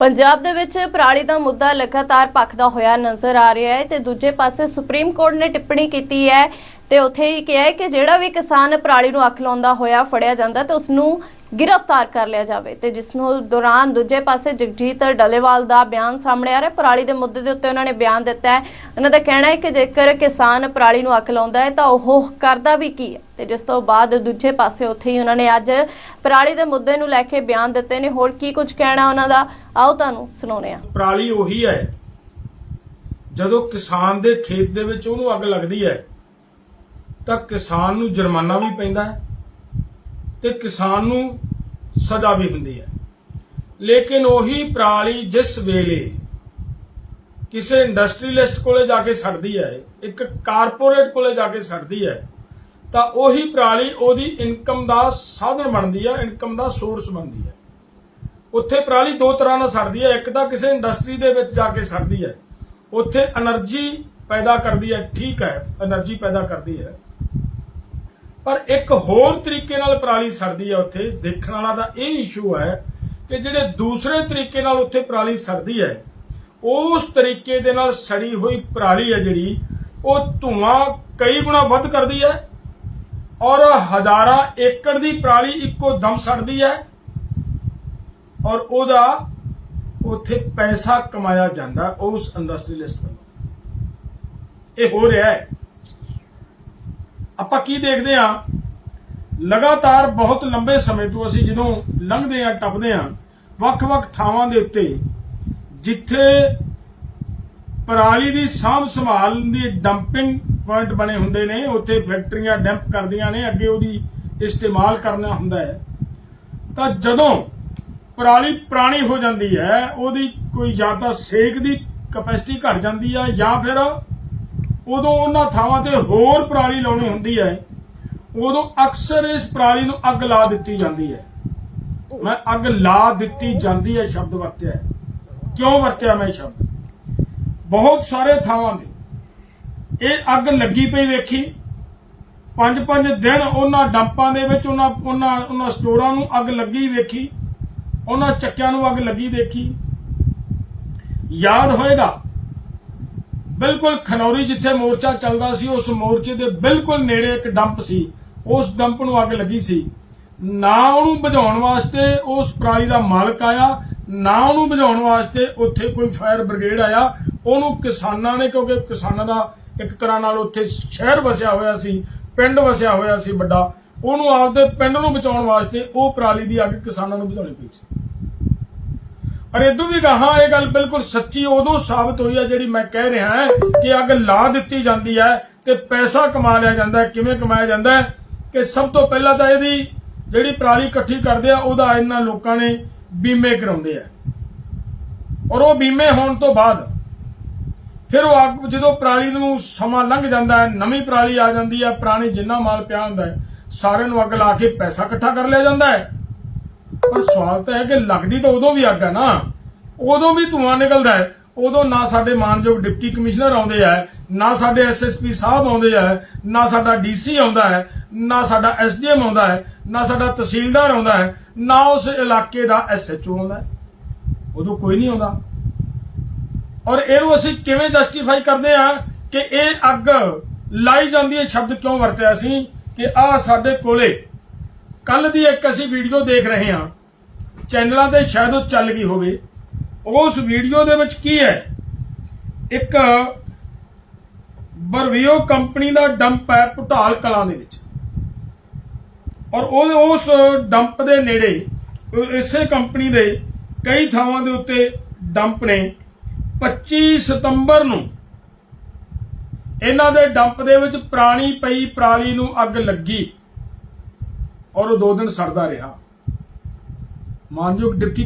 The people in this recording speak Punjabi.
ਪੰਜਾਬ ਦੇ ਵਿੱਚ ਪਰਾਲੀ ਦਾ ਮੁੱਦਾ ਲਗਾਤਾਰ ਭਖਦਾ ਹੋਇਆ ਨਜ਼ਰ ਆ ਰਿਹਾ ਹੈ ਤੇ ਦੂਜੇ ਪਾਸੇ ਸੁਪਰੀਮ ਕੋਰਟ ਨੇ ਟਿੱਪਣੀ ਕੀਤੀ ਹੈ ਤੇ ਉੱਥੇ ਹੀ ਕਿਹਾ ਹੈ ਕਿ ਜਿਹੜਾ ਵੀ ਕਿਸਾਨ ਪਰਾਲੀ ਨੂੰ ਅੱਖ ਲਾਉਂਦਾ ਹੋਇਆ, ਫੜਿਆ ਜਾਂਦਾ ਤੇ ਉਸ ਨੂੰ ਗ੍ਰਿਫਤਾਰ ਕਰ ਲਿਆ ਜਾਵੇ ਤੇ ਜਿਸ ਨੂੰ ਦੌਰਾਨ ਦੂਜੇ ਪਾਸੇ ਜਗਜੀਤ ਡੱਲੇਵਾਲ ਦਾ ਬਿਆਨ ਸਾਹਮਣੇ ਆ ਰਿਹਾ। ਪਰਾਲੀ ਦੇ ਮੁੱਦੇ ਦੇ ਉੱਤੇ ਉਹਨਾਂ ਨੇ ਬਿਆਨ ਦਿੱਤਾ ਹੈ। ਉਹਨਾਂ ਦਾ ਕਹਿਣਾ ਹੈ ਕਿ ਜੇਕਰ ਕਿਸਾਨ ਪਰਾਲੀ ਨੂੰ ਅੱਖ ਲਾਉਂਦਾ ਹੈ ਤਾਂ ਉਹ ਕਰਦਾ ਵੀ ਕੀ ਹੈ ਤੇ ਜਿਸ ਤੋਂ ਬਾਅਦ ਦੂਜੇ ਪਾਸੇ ਉੱਥੇ ਹੀ ਉਹਨਾਂ ਨੇ ਅੱਜ ਪਰਾਲੀ ਦੇ ਮੁੱਦੇ ਨੂੰ ਲੈ ਕੇ ਬਿਆਨ ਦਿੱਤੇ ਨੇ। ਹੋਰ ਕੀ ਕੁਝ ਕਹਿਣਾ ਉਹਨਾਂ ਦਾ? ਆਓ ਤੁਹਾਨੂੰ ਸੁਣਾਉਂਦੇ ਆ ਪਰਾਲੀ ਉਹੀ ਹੈ। ਜਦੋਂ ਕਿਸਾਨ ਦੇ ਖੇਤ ਦੇ ਵਿੱਚ ਉਹਨੂੰ ਅੱਗ ਲੱਗਦੀ ਹੈ ਤਾਂ ਕਿਸਾਨ ਨੂੰ ਜੁਰਮਾਨਾ ਵੀ ਪੈਂਦਾ ਹੈ ਤੇ ਕਿਸਾਨ ਨੂੰ ਸਜ਼ਾ ਵੀ ਹੁੰਦੀ ਹੈ। ਲੇਕਿਨ ਉਹੀ ਪ੍ਰਾਲੀ ਜਿਸ ਵੇਲੇ ਕਿਸੇ ਇੰਡਸਟਰੀਲਿਸਟ ਕੋਲੇ ਜਾ ਕੇ ਸੜਦੀ ਹੈ, ਇੱਕ ਕਾਰਪੋਰੇਟ ਕੋਲੇ ਜਾ ਕੇ ਸੜਦੀ ਹੈ, ਤਾਂ ਉਹੀ ਪ੍ਰਾਲੀ ਉਹਦੀ ਇਨਕਮ ਦਾ ਸਾਧਨ ਬਣਦੀ ਹੈ, ਇਨਕਮ ਦਾ ਸੋਰਸ ਬਣਦੀ ਹੈ। ਉੱਥੇ ਪ੍ਰਾਲੀ ਦੋ ਤਰ੍ਹਾਂ ਨਾਲ ਸੜਦੀ ਹੈ, ਇੱਕ ਤਾਂ ਕਿਸੇ ਇੰਡਸਟਰੀ ਦੇ ਵਿੱਚ ਜਾ ਕੇ ਸੜਦੀ ਹੈ, ਉੱਥੇ એનર્ਜੀ ਪੈਦਾ ਕਰਦੀ ਹੈ, ਠੀਕ ਹੈ એનર્ਜੀ ਪੈਦਾ ਕਰਦੀ ਹੈ ਪਰ ਇੱਕ ਹੋਰ ਤਰੀਕੇ ਨਾਲ ਪਰਾਲੀ ਸੜਦੀ ਹੈ ਉੱਥੇ, ਦੇਖਣ ਵਾਲਾ ਦਾ ਇਹ ਇਸ਼ੂ ਹੈ ਕਿ ਜਿਹੜੇ ਦੂਸਰੇ ਤਰੀਕੇ ਨਾਲ ਉੱਥੇ ਪਰਾਲੀ ਸੜਦੀ ਹੈ, ਉਸ ਤਰੀਕੇ ਦੇ ਨਾਲ ਸੜੀ ਹੋਈ ਪਰਾਲੀ ਹੈ ਜਿਹੜੀ, ਉਹ ਧੂਆਂ ਕਈ ਗੁਣਾ ਵੱਧ ਕਰਦੀ ਹੈ ਔਰ ਹਜ਼ਾਰਾਂ ਏਕੜ ਦੀ ਪਰਾਲੀ ਇੱਕੋ ਦਮ ਸੜਦੀ ਹੈ ਔਰ ਉਹਦਾ ਉੱਥੇ ਪੈਸਾ ਕਮਾਇਆ ਜਾਂਦਾ ਉਸ ਇੰਡਸਟਰੀਲਿਸਟ ਵੱਲੋਂ। ਇਹ ਹੋ ਰਿਹਾ ਹੈ। ਆਪਾਂ ਕੀ ਦੇਖਦੇ ਆ ਲਗਾਤਾਰ ਬਹੁਤ ਲੰਬੇ ਸਮੇਂ ਤੋਂ ਅਸੀਂ ਜਦੋਂ ਲੰਘਦੇ ਆ ਟੱਪਦੇ ਆ ਵੱਖ-ਵੱਖ ਥਾਵਾਂ ਦੇ ਉੱਤੇ, ਜਿੱਥੇ ਪਰਾਲੀ ਦੀ ਸਾਂਭ ਸੰਭਾਲ ਦੀ ਡੰਪਿੰਗ ਪੁਆਇੰਟ ਬਣੇ ਹੁੰਦੇ ਨੇ, ਉੱਥੇ ਫੈਕਟਰੀਆਂ ਡੰਪ ਕਰਦੀਆਂ ਨੇ, ਅੱਗੇ ਉਹਦੀ ਇਸਤੇਮਾਲ ਕਰਨਾ ਹੁੰਦਾ ਹੈ। ਤਾਂ ਜਦੋਂ ਪਰਾਲੀ ਪੁਰਾਣੀ ਹੋ ਜਾਂਦੀ ਹੈ, ਉਹਦੀ ਕੋਈ ਜਾਂ ਤਾਂ ਸੇਕ ਦੀ ਕਪੈਸਿਟੀ ਘਟ ਜਾਂਦੀ ਹੈ ਜਾਂ ਫਿਰ ਉਦੋਂ ਉਹਨਾਂ ਥਾਵਾਂ ਤੇ ਹੋਰ ਪਰਾਲੀ ਲਾਉਣੀ ਹੁੰਦੀ ਹੈ, ਉਦੋਂ ਅਕਸਰ ਇਸ ਪਰਾਲੀ ਨੂੰ ਅੱਗ ਲਾ ਦਿੱਤੀ ਜਾਂਦੀ ਹੈ। ਮੈਂ ਅੱਗ ਲਾ ਦਿੱਤੀ ਜਾਂਦੀ ਹੈ ਸ਼ਬਦ ਵਰਤਿਆ ਹੈ। ਕਿਉਂ ਵਰਤਿਆ ਮੈਂ ਸ਼ਬਦ? ਬਹੁਤ ਸਾਰੇ ਥਾਵਾਂ ਦੇ ਇਹ ਅੱਗ ਲੱਗੀ ਪਈ ਵੇਖੀ। ਪੰਜ ਪੰਜ ਦਿਨ ਉਹਨਾਂ ਡੰਪਾਂ ਦੇ ਵਿੱਚ ਉਹਨਾਂ ਉਹਨਾਂ ਉਹਨਾਂ ਸਟੋਰਾਂ ਨੂੰ ਅੱਗ ਲੱਗੀ ਵੇਖੀ। ਉਹਨਾਂ ਚੱਕਿਆਂ ਨੂੰ ਅੱਗ ਲੱਗੀ ਦੇਖੀ ਯਾਦ ਹੋਏਗਾ ਬਿਲਕੁਲ ਖਨੌਰੀ ਜਿੱਥੇ ਮੋਰਚਾ ਚੱਲਦਾ ਸੀ, ਉਸ ਮੋਰਚੇ ਦੇ ਬਿਲਕੁਲ ਨੇੜੇ ਇੱਕ ਡੰਪ ਸੀ। ਉਸ ਡੰਪ ਨੂੰ ਅੱਗ ਲੱਗੀ ਸੀ। ਨਾ ਉਹਨੂੰ ਬੁਝਾਉਣ ਵਾਸਤੇ ਉਸ ਪਰਾਲੀ ਦਾ ਮਾਲਕ ਆਇਆ, ਨਾ ਉਹਨੂੰ ਬੁਝਾਉਣ ਵਾਸਤੇ ਉੱਥੇ ਕੋਈ ਫਾਇਰ ਬ੍ਰਿਗੇਡ ਆਇਆ। ਉਹਨੂੰ ਕਿਸਾਨਾਂ ਨੇ, ਕਿਉਂਕਿ ਕਿਸਾਨਾਂ ਦਾ ਇੱਕ ਤਰ੍ਹਾਂ ਨਾਲ ਉੱਥੇ ਸ਼ਹਿਰ ਵਸਿਆ ਹੋਇਆ ਸੀ, ਪਿੰਡ ਵਸਿਆ ਹੋਇਆ ਸੀ ਵੱਡਾ, ਉਹਨੂੰ ਆਪਦੇ ਪਿੰਡ ਨੂੰ ਬਚਾਉਣ ਵਾਸਤੇ ਉਹ ਪਰਾਲੀ ਦੀ ਅੱਗ ਕਿਸਾਨਾਂ ਨੂੰ ਬੁਝਾਉਣੀ ਪਈ ਸੀ। ਔਰ ਇਦੋਂ ਵੀ ਗਾਹਾਂ ਇਹ ਗੱਲ ਬਿਲਕੁਲ ਸੱਚੀ, ਉਦੋਂ ਸਾਬਤ ਹੋਈ ਹੈ ਜਿਹੜੀ ਮੈਂ ਕਹਿ ਰਿਹਾ ਹਾਂ ਕਿ ਅੱਗ ਲਾ ਦਿੱਤੀ ਜਾਂਦੀ ਹੈ ਤੇ ਪੈਸਾ ਕਮਾ ਲਿਆ ਜਾਂਦਾ ਹੈ। ਕਿਵੇਂ ਕਮਾਇਆ ਜਾਂਦਾ ਹੈ? ਕਿ ਸਭ ਤੋਂ ਪਹਿਲਾਂ ਤਾਂ ਇਹਦੀ ਜਿਹੜੀ ਪਰਾਲੀ ਇਕੱਠੀ ਕਰਦੇ ਆ, ਉਹਦਾ ਇਹਨਾਂ ਲੋਕਾਂ ਨੇ ਬੀਮੇ ਕਰਾਉਂਦੇ ਆ। ਔਰ ਉਹ ਬੀਮੇ ਹੋਣ ਤੋਂ ਬਾਅਦ ਫਿਰ ਉਹ ਅੱਗ, ਜਦੋਂ ਪਰਾਲੀ ਨੂੰ ਸਮਾਂ ਲੰਘ ਜਾਂਦਾ ਹੈ, ਨਵੀਂ ਪਰਾਲੀ ਆ ਜਾਂਦੀ ਹੈ, ਪੁਰਾਣੀ ਜਿੰਨਾ ਮਾਲ ਪਿਆ ਹੁੰਦਾ ਹੈ, ਸਾਰਿਆਂ ਨੂੰ ਅੱਗ ਲਾ ਕੇ ਪੈਸਾ ਇਕੱਠਾ ਕਰ ਲਿਆ ਜਾਂਦਾ ਹੈ। ਪਰ ਸਵਾਲ ਤਾਂ ਹੈ ਕਿ ਲੱਗਦੀ ਤਾਂ ਉਦੋਂ ਵੀ ਅੱਗ ਹੈ ਨਾ। ਉਦੋਂ ਵੀ ਧੂਆਂ ਨਿਕਲਦਾ ਹੈ। ਉਦੋਂ ਨਾ ਸਾਡੇ ਮਾਨਯੋਗ ਡਿਪਟੀ ਕਮਿਸ਼ਨਰ ਆਉਂਦੇ ਆ, ਨਾ ਸਾਡੇ ਐਸਐਸਪੀ ਸਾਹਿਬ ਆਉਂਦੇ ਆ, ਨਾ ਸਾਡਾ ਡੀਸੀ ਆਉਂਦਾ ਹੈ, ਨਾ ਸਾਡਾ ਐਸਡੀਐਮ ਆਉਂਦਾ ਹੈ, ਨਾ ਸਾਡਾ ਤਹਿਸੀਲਦਾਰ ਆਉਂਦਾ ਹੈ, ਨਾ ਉਸ ਇਲਾਕੇ ਦਾ ਐਸਐਚਓ ਆਉਂਦਾ ਉਦੋਂ ਕੋਈ ਨਹੀਂ ਆਉਂਦਾ। ਔਰ ਇਹਨੂੰ ਅਸੀਂ ਕਿਵੇਂ ਜਸਟੀਫਾਈ ਕਰਦੇ ਆ ਕਿ ਇਹ ਅੱਗ ਲਾਈ ਜਾਂਦੀ ਹੈ, ਸ਼ਬਦ ਕਿਉਂ ਵਰਤਿਆ ਸੀ ਕਿ ਆ ਸਾਡੇ ਕੋਲੇ ਕੱਲ ਦੀ ਇੱਕ ਅਸੀਂ ਵੀਡੀਓ ਦੇਖ ਰਹੇ ਹਾਂ। ਚੈਨਲਾਂ ਤੇ ਸ਼ਾਇਦ ਉਹ ਚੱਲ ਗਈ ਹੋਵੇ। ਉਸ ਵੀਡੀਓ ਦੇ ਵਿੱਚ ਕੀ ਹੈ? ਇੱਕ ਬਰਵੀਓ ਕੰਪਨੀ ਦਾ ਡੰਪ ਹੈ ਪੁਟਾਲ ਕਲਾਂ ਦੇ ਵਿੱਚ। ਔਰ ਉਹ ਉਸ ਡੰਪ ਦੇ ਨੇੜੇ, ਇਸੇ ਕੰਪਨੀ ਦੇ ਕਈ ਥਾਵਾਂ ਦੇ ਉੱਤੇ ਡੰਪ ਨੇ। 25 ਸਤੰਬਰ ਨੂੰ ਇਹਨਾਂ ਦੇ ਡੰਪ ਦੇ ਵਿੱਚ ਪੁਰਾਣੀ ਪਈ ਪਰਾਲੀ ਨੂੰ ਅੱਗ ਲੱਗੀ। ਔਰ ਉਹ ਦੋ ਦਿਨ ਸੜਦਾ ਰਿਹਾ। ਮਾਨਯੋਗ ਡਿਪਟੀ